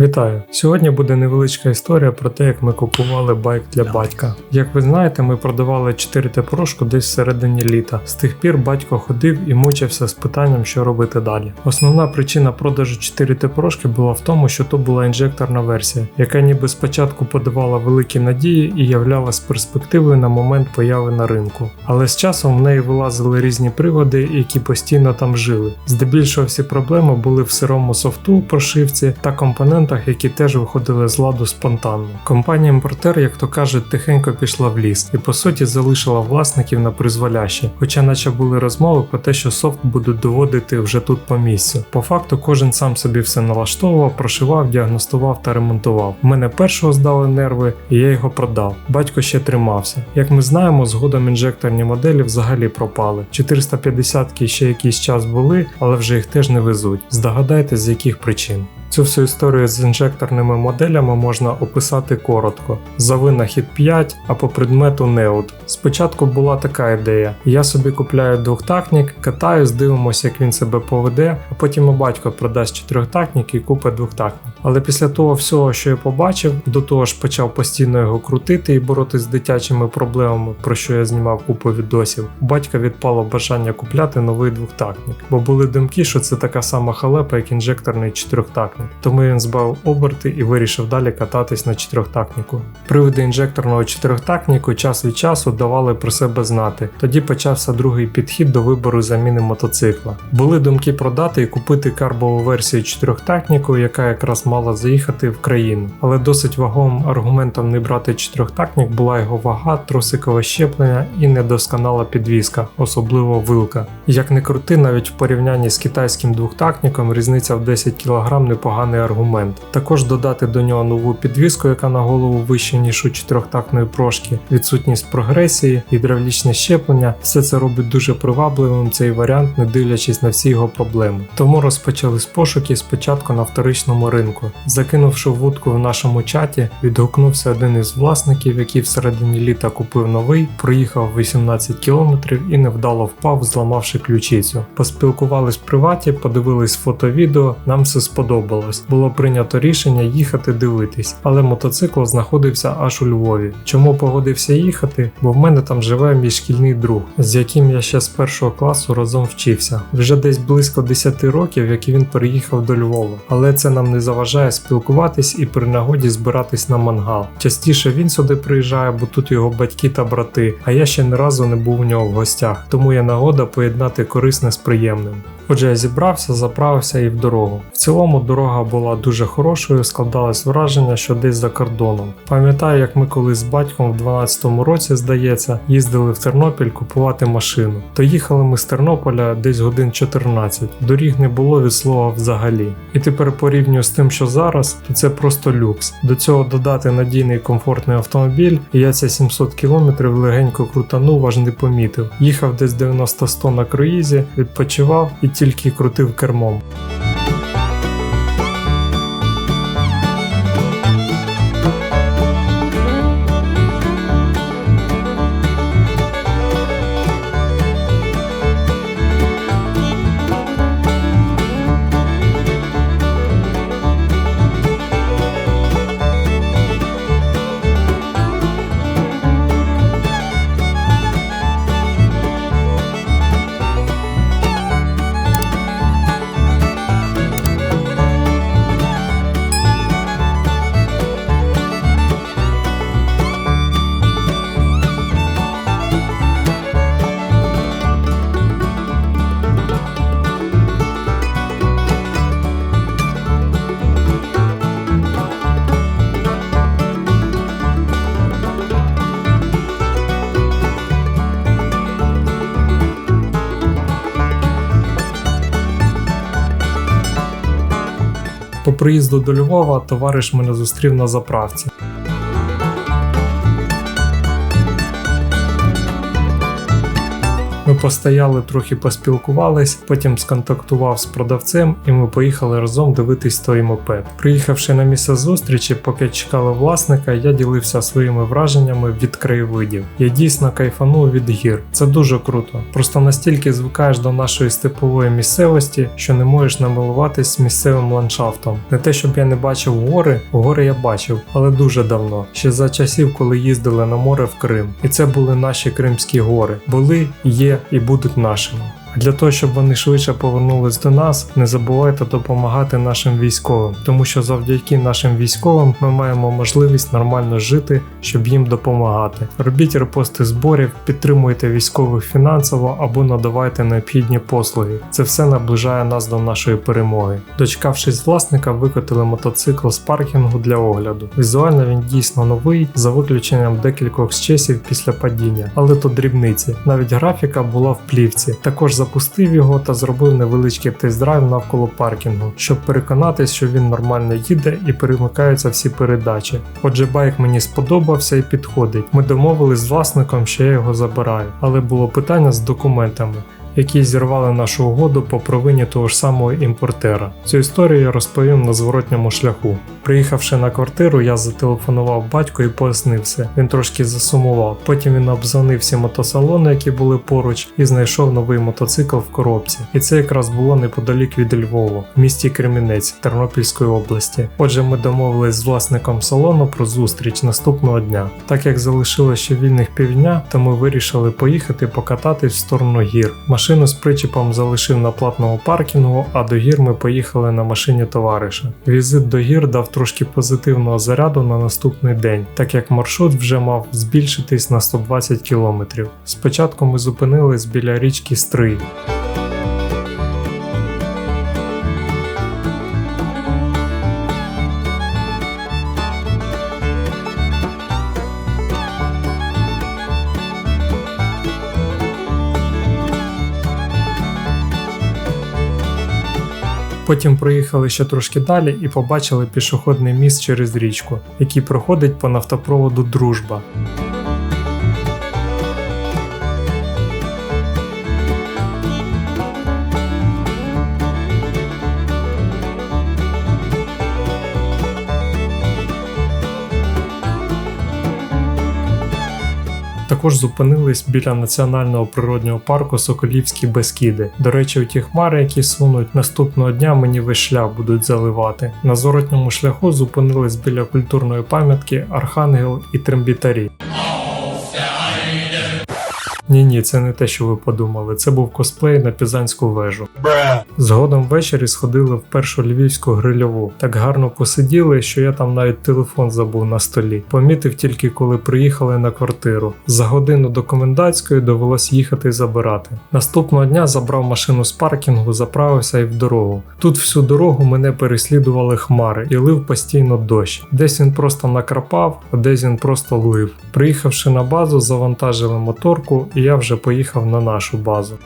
Вітаю! Сьогодні буде невеличка історія про те, як ми купували байк для батька. Як ви знаєте, ми продавали 4Т прошку десь всередині літа. З тих пір батько ходив і мучився з питанням, що робити далі. Основна причина продажу 4Т прошки була в тому, що то була інжекторна версія, яка ніби спочатку подавала великі надії і являлась перспективою на момент появи на ринку. Але з часом в неї вилазили різні приводи, які постійно там жили. Здебільшого всі проблеми були в сирому софту, прошивці та компонентах, які теж виходили з ладу спонтанно. Компанія-імпортер, як то кажуть, тихенько пішла в ліс і по суті залишила власників на призволяще, хоча наче були розмови про те, що софт будуть доводити вже тут по місцю. По факту кожен сам собі все налаштовував, прошивав, діагностував та ремонтував. У мене першого здали нерви, і я його продав. Батько ще тримався. Як ми знаємо, згодом інжекторні моделі взагалі пропали. 450-ки ще якийсь час були, але вже їх теж не везуть. Здогадайтесь, з яких причин. Цю всю історію з інжекторними моделями можна описати коротко: за винахід 5, а по предмету неуд. Спочатку була така ідея: я собі купляю двохтактник, катаюсь, дивимося, як він себе поведе, а потім і батько продасть чотирьохтактник і купить двохтактник. Але після того всього, що я побачив, до того ж почав постійно його крутити і боротися з дитячими проблемами, про що я знімав купу відосів. У батька відпало бажання купляти новий двохтактник, бо були думки, що це така сама халепа, як інжекторний чотирьохтактник. Тому він збав оберти і вирішив далі кататись на чотирьохтактнику. Приводи інжекторного чотирьохтактнику час від часу давали про себе знати. Тоді почався другий підхід до вибору заміни мотоцикла. Були думки продати і купити карбову версію чотирьохтактнику, яка якраз мала заїхати в країну. Але досить вагомим аргументом не брати чотирьохтактник була його вага, тросикове щеплення і недосконала підвізка, особливо вилка. Як не крути, навіть в порівнянні з китайським двохтактником різниця в 10 кг непоганий аргумент. Також додати до нього нову підвізку, яка на голову вище ніж у чотирьохтактної прошки, відсутність прогресії, гідравлічне щеплення, все це робить дуже привабливим цей варіант, не дивлячись на всі його проблеми. Тому розпочали з пошуки спочатку на вторичному ринку. Закинувши вудку в нашому чаті, відгукнувся один із власників, який в середині літа купив новий, проїхав 18 кілометрів і невдало впав, зламавши ключицю. Поспілкувались в приваті, подивились фото-відео, нам все сподобалось. Було прийнято рішення їхати дивитись, але мотоцикл знаходився аж у Львові. Чому погодився їхати? Бо в мене там живе мій шкільний друг, з яким я ще з першого класу разом вчився. Вже десь близько 10 років, як він переїхав до Львова, але це нам не заважає спілкуватись і при нагоді збиратись на мангал. Частіше він сюди приїжджає, бо тут його батьки та брати, а я ще ні разу не був у нього в гостях, тому є нагода поєднати корисне з приємним. Отже, я зібрався, заправився і в дорогу. В цілому дорога була дуже хорошою, складалось враження, що десь за кордоном. Пам'ятаю, як ми колись з батьком в 12-му році, здається, їздили в Тернопіль купувати машину. То їхали ми з Тернополя десь годин 14. Доріг не було від слова взагалі. І тепер порівнюю з тим, що зараз, то це просто люкс. До цього додати надійний комфортний автомобіль, і я ці 700 кілометрів легенько крутанув, аж не помітив. Їхав десь 90-100 на круїзі, відпочивав і тільки крутив кермом. По приїзду до Львова товариш мене зустрів на заправці. Постояли, трохи поспілкувались, потім сконтактував з продавцем, і ми поїхали разом дивитись той мопед. Приїхавши на місце зустрічі, поки чекали власника, я ділився своїми враженнями від краєвидів. Я дійсно кайфанув від гір. Це дуже круто. Просто настільки звикаєш до нашої степової місцевості, що не можеш намилуватись місцевим ландшафтом. Не те, щоб я не бачив гори, гори я бачив, але дуже давно, ще за часів, коли їздили на море в Крим. І це були наші Кримські гори. Були, є і будуть нашими. Для того, щоб вони швидше повернулись до нас, не забувайте допомагати нашим військовим, тому що завдяки нашим військовим ми маємо можливість нормально жити, щоб їм допомагати. Робіть репости зборів, підтримуйте військових фінансово або надавайте необхідні послуги. Це все наближає нас до нашої перемоги. Дочекавшись власника, викотили мотоцикл з паркінгу для огляду. Візуально він дійсно новий, за виключенням декількох щесів після падіння, але то дрібниці. Навіть графіка була в плівці. Також запустив його та зробив невеличкий тест-драйв навколо паркінгу, щоб переконатись, що він нормально їде і перемикаються всі передачі. Отже, байк мені сподобався і підходить. Ми домовились з власником, що я його забираю, але було питання з документами. Які зірвали нашу угоду по провині того ж самого імпортера. Цю історію я розповім на зворотньому шляху. Приїхавши на квартиру, я зателефонував батьку і пояснив все. Він трошки засумував. Потім він обзвонив всі мотосалони, які були поруч, і знайшов новий мотоцикл в коробці. І це якраз було неподалік від Львову, в місті Кремінець Тернопільської області. Отже, ми домовились з власником салону про зустріч наступного дня. Так як залишилося ще вільних півдня, то ми вирішили поїхати покататись в сторону гір. Машину з причепом залишив на платному паркінгу, а до гір ми поїхали на машині товариша. Візит до гір дав трошки позитивного заряду на наступний день, так як маршрут вже мав збільшитись на 120 км. Спочатку ми зупинились біля річки Стрий. Потім проїхали ще трошки далі і побачили пішохідний міст через річку, який проходить по нафтопроводу Дружба. Також зупинились біля національного природнього парку Соколівські Бескіди. До речі, у ті хмари, які сунуть наступного дня, мені весь шлях будуть заливати. На зворотньому шляху зупинились біля культурної пам'ятки Архангел і Трембітарі. Ні, ні, це не те, що ви подумали. Це був косплей на Пізанську вежу. Згодом ввечері сходили в першу львівську грильову. Так гарно посиділи, що я там навіть телефон забув на столі. Помітив тільки коли приїхали на квартиру. За годину до комендантської довелось їхати і забирати. Наступного дня забрав машину з паркінгу, заправився і в дорогу. Тут всю дорогу мене переслідували хмари і лив постійно дощ. Десь він просто накрапав, а десь він просто лив. Приїхавши на базу, завантажили моторку, я вже поїхав на нашу базу.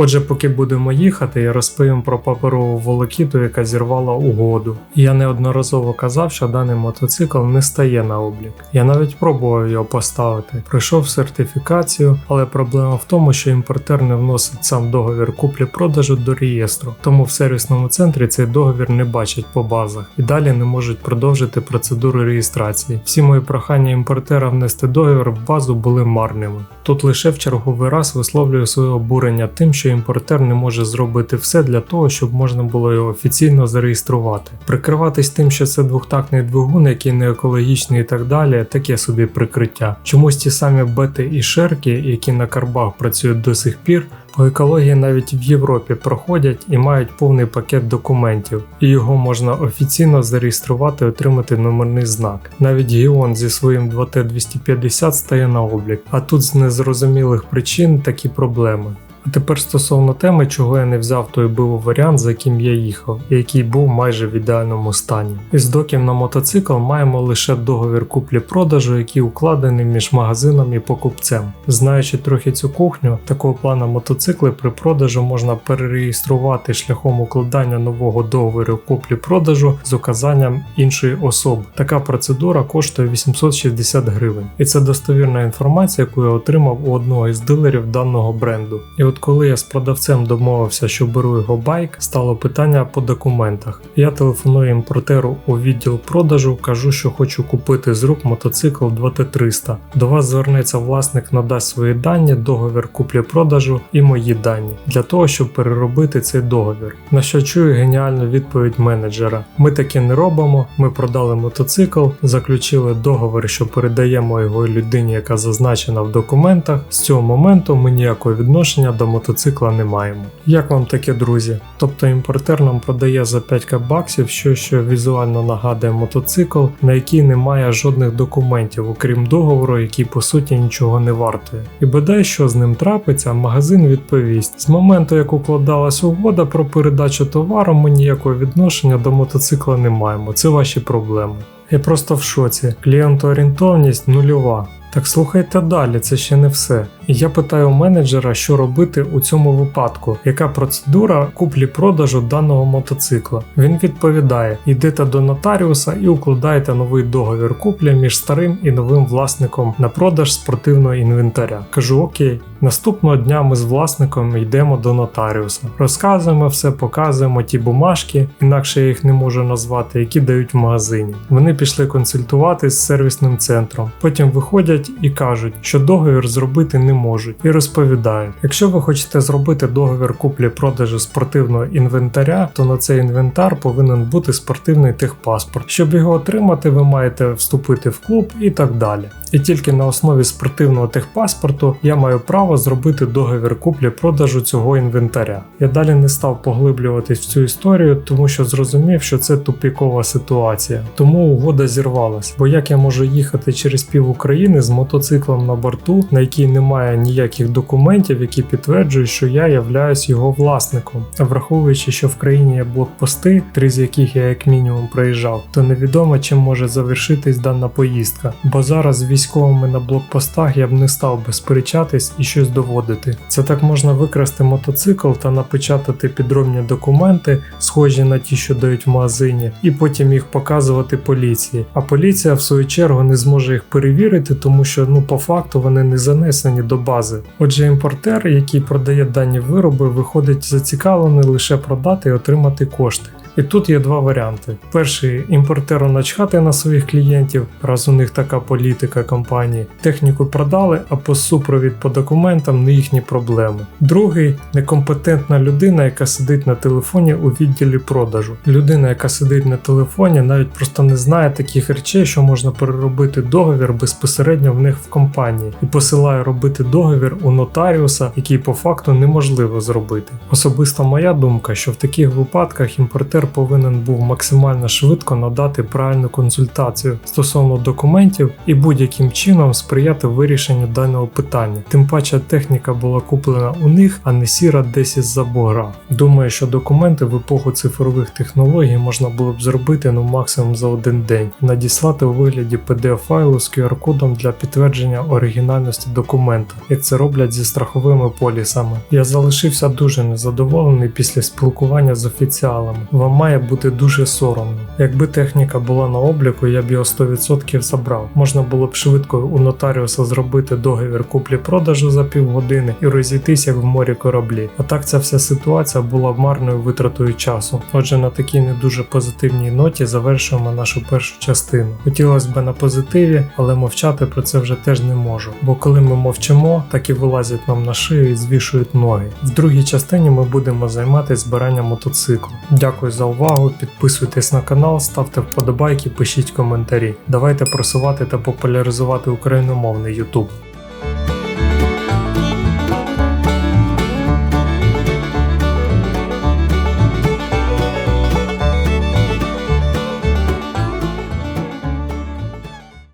Отже, поки будемо їхати, я розповім про паперову волокіту, яка зірвала угоду. Я неодноразово казав, що даний мотоцикл не стає на облік. Я навіть пробував його поставити. Пройшов сертифікацію, але проблема в тому, що імпортер не вносить сам договір куплі-продажу до реєстру, тому в сервісному центрі цей договір не бачать по базах і далі не можуть продовжити процедуру реєстрації. Всі мої прохання імпортера внести договір в базу були марними. Тут лише в черговий раз висловлюю своє обурення тим, що імпортер не може зробити все для того, щоб можна було його офіційно зареєструвати. Прикриватись тим, що це двохтактний двигун, який не екологічний і так далі, таке собі прикриття. Чомусь ті самі бети і шерки, які на карбах працюють до сих пір. По екології навіть в Європі проходять і мають повний пакет документів, і його можна офіційно зареєструвати і отримати номерний знак. Навіть Гіон зі своїм 2Т250 стає на облік, а тут з незрозумілих причин такі проблеми. А тепер стосовно теми, чого я не взяв той БУ варіант, за яким я їхав, який був майже в ідеальному стані. Із доків на мотоцикл маємо лише договір куплі-продажу, який укладений між магазином і покупцем. Знаючи трохи цю кухню, такого плану мотоцикли при продажу можна перереєструвати шляхом укладання нового договору куплі-продажу з указанням іншої особи. Така процедура коштує 860 гривень, і це достовірна інформація, яку я отримав у одного із дилерів даного бренду. І от коли я з продавцем домовився, що беру його байк, стало питання по документах. Я телефоную імпортеру у відділ продажу, кажу, що хочу купити з рук мотоцикл 2Т300. До вас звернеться власник, надасть свої дані, договір куплі-продажу і мої дані для того, щоб переробити цей договір. На що чую геніальну відповідь менеджера: ми таке не робимо. Ми продали мотоцикл, заключили договір, що передаємо його людині, яка зазначена в документах. З цього моменту ми ніякого відношення до мотоцикла не маємо. Як вам таке, друзі? Тобто імпортер нам продає за 5 баксів щось, що візуально нагадує мотоцикл, на який немає жодних документів, окрім договору, який по суті нічого не вартує. І бодай що з ним трапиться, магазин відповість: з моменту, як укладалась угода про передачу товару, ми ніякого відношення до мотоцикла не маємо. Це ваші проблеми. Я просто в шоці. Клієнтоорієнтовність нульова. Так слухайте далі, це ще не все. Я питаю менеджера, що робити у цьому випадку, яка процедура куплі-продажу даного мотоцикла. Він відповідає: йдете до нотаріуса і укладаєте новий договір куплі між старим і новим власником на продаж спортивного інвентаря. Кажу, окей. Наступного дня ми з власником йдемо до нотаріуса, розказуємо все, показуємо ті бумажки, інакше я їх не можу назвати, які дають в магазині. Вони пішли консультувати з сервісним центром. Потім виходять і кажуть, що договір зробити не можуть, і розповідають: якщо ви хочете зробити договір куплі-продажу спортивного інвентаря, то на цей інвентар повинен бути спортивний техпаспорт. Щоб його отримати, ви маєте вступити в клуб і так далі. І тільки на основі спортивного техпаспорту я маю право зробити договір куплі-продажу цього інвентаря. Я далі не став поглиблюватись в цю історію, тому що зрозумів, що це тупікова ситуація. Тому угода зірвалась. Бо як я можу їхати через пів України з мотоциклом на борту, на який немає ніяких документів, які підтверджують, що я являюсь його власником. А враховуючи, що в країні є блокпости, три з яких я як мінімум проїжджав, то невідомо чим може завершитись дана поїздка. Бо зараз з військовими на блокпостах я б не став би сперечатись і щось доводити. Це так можна викрасти мотоцикл та напечатати підробні документи, схожі на ті, що дають в магазині, і потім їх показувати поліції. А поліція, в свою чергу, не зможе їх перевірити, тому що ну по факту вони не занесені до бази. Отже, імпортер, який продає дані вироби, виходить зацікавлений лише продати і отримати кошти. І тут є два варіанти: перший імпортеру начхати на своїх клієнтів, раз у них така політика компанії. Техніку продали, а по супровід по документам не їхні проблеми. Другий некомпетентна людина, яка сидить на телефоні у відділі продажу. Людина, яка сидить на телефоні, навіть просто не знає таких речей, що можна переробити договір безпосередньо в них в компанії, і посилає робити договір у нотаріуса, який по факту неможливо зробити. Особисто моя думка, що в таких випадках імпортер повинен був максимально швидко надати правильну консультацію стосовно документів і будь-яким чином сприяти вирішенню даного питання. Тим паче техніка була куплена у них, а не сіра десь із-за бугра. Думаю, що документи в епоху цифрових технологій можна було б зробити ну максимум за один день, надіслати у вигляді pdf файлу з QR-кодом для підтвердження оригінальності документа, як це роблять зі страховими полісами. Я залишився дуже незадоволений після спілкування з офіціалами. Вам має бути дуже соромно. Якби техніка була на обліку, я б його 100% забрав. Можна було б швидко у нотаріуса зробити договір куплі-продажу за півгодини і розійтись як в морі кораблі. А так ця вся ситуація була б марною витратою часу. Отже, на такій не дуже позитивній ноті завершуємо нашу першу частину. Хотілося б на позитиві, але мовчати про це вже теж не можу. Бо коли ми мовчимо, так і вилазять нам на шию і звішують ноги. В другій частині ми будемо займатися збиранням мотоциклу. Дякую за увагу, підписуйтесь на канал, ставте вподобайки, пишіть коментарі. Давайте просувати та популяризувати україномовний YouTube.